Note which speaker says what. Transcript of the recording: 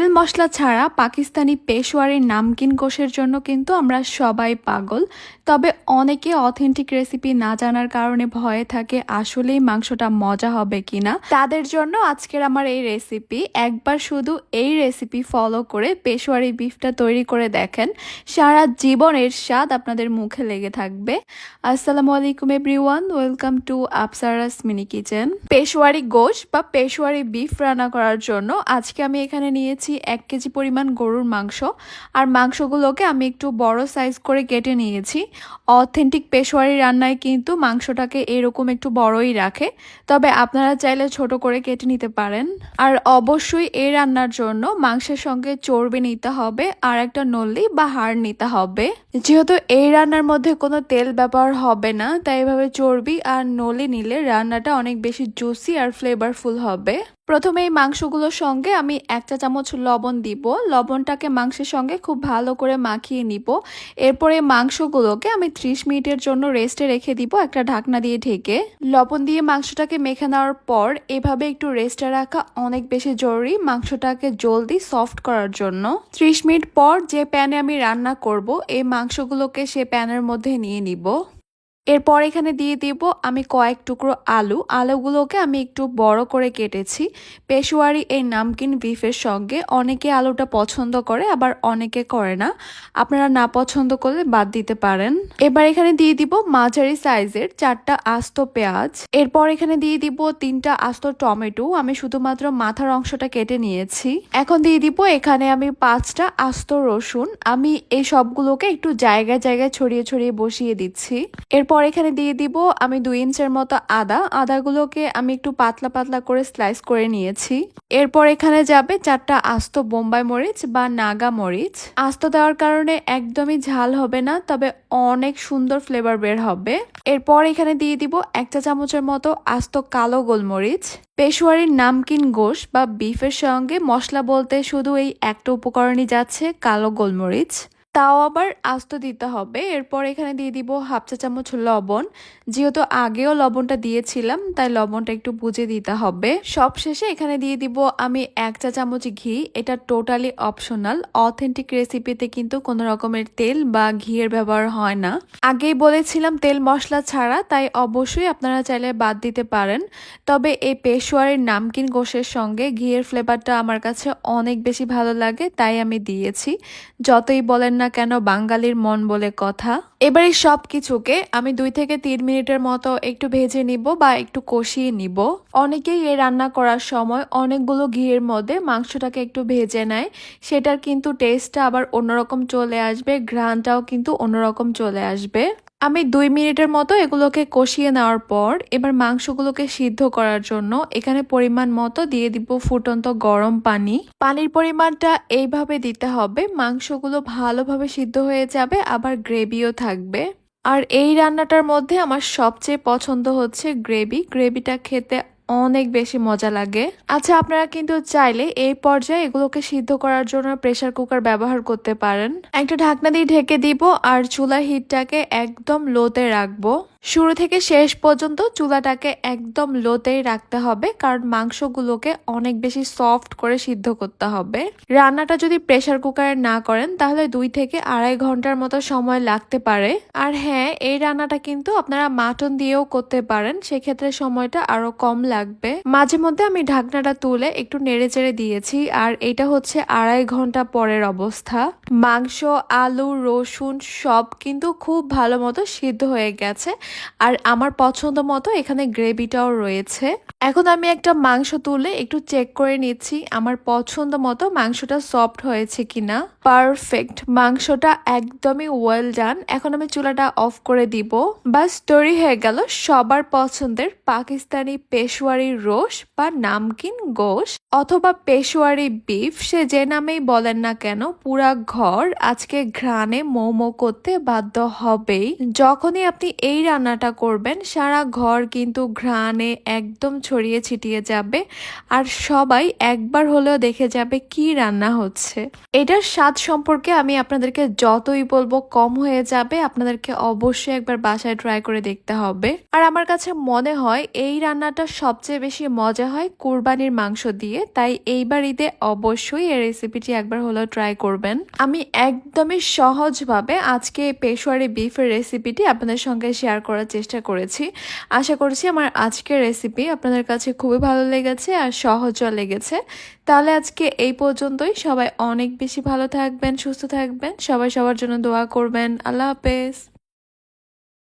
Speaker 1: তেল মশলা ছাড়া পাকিস্তানি পেশোয়ারি নামকিন কোষের জন্য কিন্তু আমরা সবাই পাগল। তবে অনেকে অথেন্টিক রেসিপি না জানার কারণে ভয়ে থাকে আসলেই মাংসটা মজা হবে কিনা। তাদের জন্য আজকের আমার এই রেসিপি। একবার শুধু এই রেসিপি ফলো করে পেশোয়ারি বিফটা তৈরি করে দেখেন। সারা জীবনের স্বাদ আপনাদের মুখে লেগে থাকবে। আসসালামু আলাইকুম everyone, welcome to Apsaras mini kitchen. Peshawari গোশ বা পেশোয়ারি বিফ রান্না করার জন্য আজকে আমি এখানে নিয়েছি এক কেজি পরিমাণ গরুর মাংস। আর মাংসগুলোকে আমি একটু বড় সাইজ করে কেটে নিয়েছি। অথেন্টিক পেশোয়ারি রান্নায় কিন্তু মাংসটাকে এরকম একটু বড়ই রাখে। তবে আপনারা চাইলে ছোট করে কেটে নিতে পারেন। আর অবশ্যই এই রান্নার জন্য মাংসের সঙ্গে চর্বি নিতে হবে আর একটা নল্লি বা হাড় নিতে হবে। যেহেতু এই রান্নার মধ্যে কোনো তেল ব্যবহার হবে না, তাই এভাবে চর্বি আর নলি নিলে রান্নাটা অনেক বেশি জুসি আর ফ্লেভারফুল হবে। প্রথমে এই মাংসগুলোর সঙ্গে আমি একটা চামচ লবণ দিব। লবণটাকে মাংসের সঙ্গে খুব ভালো করে মাখিয়ে নিব। এরপরে মাংসগুলোকে আমি ত্রিশ মিনিটের জন্য রেস্টে রেখে দিব একটা ঢাকনা দিয়ে ঢেকে। লবণ দিয়ে মাংসটাকে মেখে নেওয়ার পর এভাবে একটু রেস্টে রাখা অনেক বেশি জরুরি মাংসটাকে জলদি সফট করার জন্য। ত্রিশ মিনিট পর যে প্যানে আমি রান্না করব, এই মাংসগুলোকে সে প্যানের মধ্যে নিয়ে নিব। এরপর এখানে দিয়ে দিব আমি কয়েক টুকরো আলু। আলুগুলোকে আমি একটু বড় করে কেটেছি। পেশোয়ারি এই নামকিন বিফের সঙ্গে। অনেকে আলুটা পছন্দ করে, আবার অনেকে করে না। আপনারা না পছন্দ করলে বাদ দিতে পারেন। এবার এখানে দিয়ে দিব মাঝারি সাইজের চারটা আস্ত পেঁয়াজ। এরপর এখানে দিয়ে দিব তিনটা আস্ত টমেটো। আমি শুধুমাত্র মাথার অংশটা কেটে নিয়েছি। এখন দিয়ে দিব এখানে আমি পাঁচটা আস্ত রসুন। আমি এই সবগুলোকে একটু জায়গায় জায়গায় ছড়িয়ে ছড়িয়ে বসিয়ে দিচ্ছি। এরপর এখানে দিয়ে দিব আমি দুই ইঞ্চের মতো আদা। আদাগুলোকে আমি একটু পাতলা পাতলা করে স্লাইস করে নিয়েছি। এরপর এখানে যাবে চারটা আস্ত বোম্বাই মরিচ বা নাগা মরিচ। আস্ত দেওয়ার কারণে একদমই ঝাল হবে না, তবে অনেক সুন্দর ফ্লেভার বের হবে। এরপর এখানে দিয়ে দিব এক চা চামচের মতো আস্ত কালো গোলমরিচ। পেশোয়ারির নামকিন গোশ বা বিফের সঙ্গে মশলা বলতে শুধু এই একটা উপকরণই যাচ্ছে কালো গোলমরিচ। তাও আবার আস্ত দিতে হবে। এরপর এখানে দিয়ে দিব হাফ চা চামচ লবণ। যেহেতু আগেও লবণটা দিয়েছিলাম, তাই লবণটা একটু বুঝে দিতে হবে। সব শেষে এখানে দিয়ে দিব আমি এক চা চামচ ঘি। এটা টোটালি অপশনাল। অথেন্টিক রেসিপিতে কিন্তু কোনো রকমের তেল বা ঘিয়ের ব্যবহার হয় না। আগেই বলেছিলাম তেল মশলা ছাড়া, তাই অবশ্যই আপনারা চাইলে বাদ দিতে পারেন। তবে এই পেশোয়ারের নামকিন গোশের সঙ্গে ঘিয়ের ফ্লেভারটা আমার কাছে অনেক বেশি ভালো লাগে, তাই আমি দিয়েছি। যতই বলেন না কেন বাঙালির মন বলে কথা? এবারে সব কিছুকে আমি দুই থেকে তিন মিনিটের মতো একটু ভেজে নিব বা একটু কষিয়ে নিব। অনেকেই এই রান্না করার সময় অনেকগুলো ঘিয়ের মধ্যে মাংসটাকে একটু ভেজে নেয়। সেটার কিন্তু টেস্টটা আবার অন্যরকম চলে আসবে, ঘ্রাণটাও কিন্তু অন্যরকম চলে আসবে। আমি দুই মিনিটের মতো এগুলোকে কষিয়ে নেওয়ার পর এবার মাংসগুলোকে সিদ্ধ করার জন্য এখানে পরিমাণ মতো দিয়ে দিব ফুটন্ত গরম পানি। পানির পরিমাণটা এইভাবে দিতে হবে, মাংসগুলো ভালোভাবে সিদ্ধ হয়ে যাবে, আবার গ্রেভিও থাকবে। আর এই রান্নাটার মধ্যে আমার সবচেয়ে পছন্দ হচ্ছে গ্রেভি। গ্রেভিটা খেতে অনেক বেশি মজা লাগে। আচ্ছা আপনারা কিন্তু চাইলে এই পর্যায়ে এগুলোকে সিদ্ধ করার জন্য প্রেশার কুকার ব্যবহার করতে পারেন। একটা ঢাকনা দিয়ে ঢেকে দিব আর চুলার হিটটাকে একদম লোতে রাখব। শুরু থেকে শেষ পর্যন্ত চুলাটাকে একদম লোতেই রাখতে হবে, কারণ মাংসগুলোকে অনেক বেশি সফট করে সিদ্ধ করতে হবে। রান্নাটা যদি প্রেসার কুকারে না করেন, তাহলে দুই থেকে আড়াই ঘণ্টার মতো সময় লাগতে পারে। আর হ্যাঁ এই রান্নাটা কিন্তু আপনারা মাটন দিয়েও করতে পারেন, সেক্ষেত্রে সময়টা আরও কম লাগবে। মাঝে মধ্যে আমি ঢাকনাটা তুলে একটু নেড়ে চেড়ে দিয়েছি, আর এটা হচ্ছে আড়াই ঘণ্টা পরের অবস্থা। মাংস, আলু, রসুন সব কিন্তু খুব ভালো মতো সিদ্ধ হয়ে গেছে। আর আমার পছন্দ মতো এখানে গ্রেভিটাও রয়েছে। এখন আমি একটা মাংস তুলে একটু চেক করে নিচ্ছি, আমার পছন্দ মতো মাংসটা সফট হয়েছে কিনা। পারফেক্ট মাংসটা একদমই ওয়েল ডান এখন আমি চুলাটা অফ করে দিব। বাস, তৈরি হয়ে গেল সবার পছন্দের পাকিস্তানি পেশোয়ারি রোস বা নামকিন গোশ অথবা পেশোয়ারি বিফ, সে যে নামেই বলেন না কেন, পুরা ঘর আজকে ঘ্রাণে মোমো করতে বাধ্য হবেই। যখনই আপনি এই রান্না রান্নাটা করবেন, সারা ঘর কিন্তু ঘ্রাণে একদম ছড়িয়ে ছিটিয়ে যাবে আর সবাই একবার হলেও দেখে যাবে কি রান্না হচ্ছে। এটার স্বাদ সম্পর্কে আমি আপনাদেরকে যতই বলব কম হয়ে যাবে, আপনাদেরকে অবশ্যই একবার বাসায় ট্রাই করে দেখতে হবে। আর আমার কাছে মনে হয় এই রান্নাটা সবচেয়ে বেশি মজা হয় কুরবানির মাংস দিয়ে, তাই এইবার ঈদে অবশ্যই এই রেসিপিটি একবার হলেও ট্রাই করবেন। আমি একদমই সহজভাবে আজকে পেশোয়ারি বিফের রেসিপিটি আপনাদের সঙ্গে শেয়ার করার চেষ্টা করেছি। আশা করছি আমার আজকের রেসিপি আপনাদের কাছে খুবই ভালো লেগেছে আর সহজও লেগেছে। তাহলে আজকে এই পর্যন্তই। সবাই অনেক বেশি ভালো থাকবেন, সুস্থ থাকবেন। সবাই সবার জন্য দোয়া করবেন। আল্লাহ হাফেজ।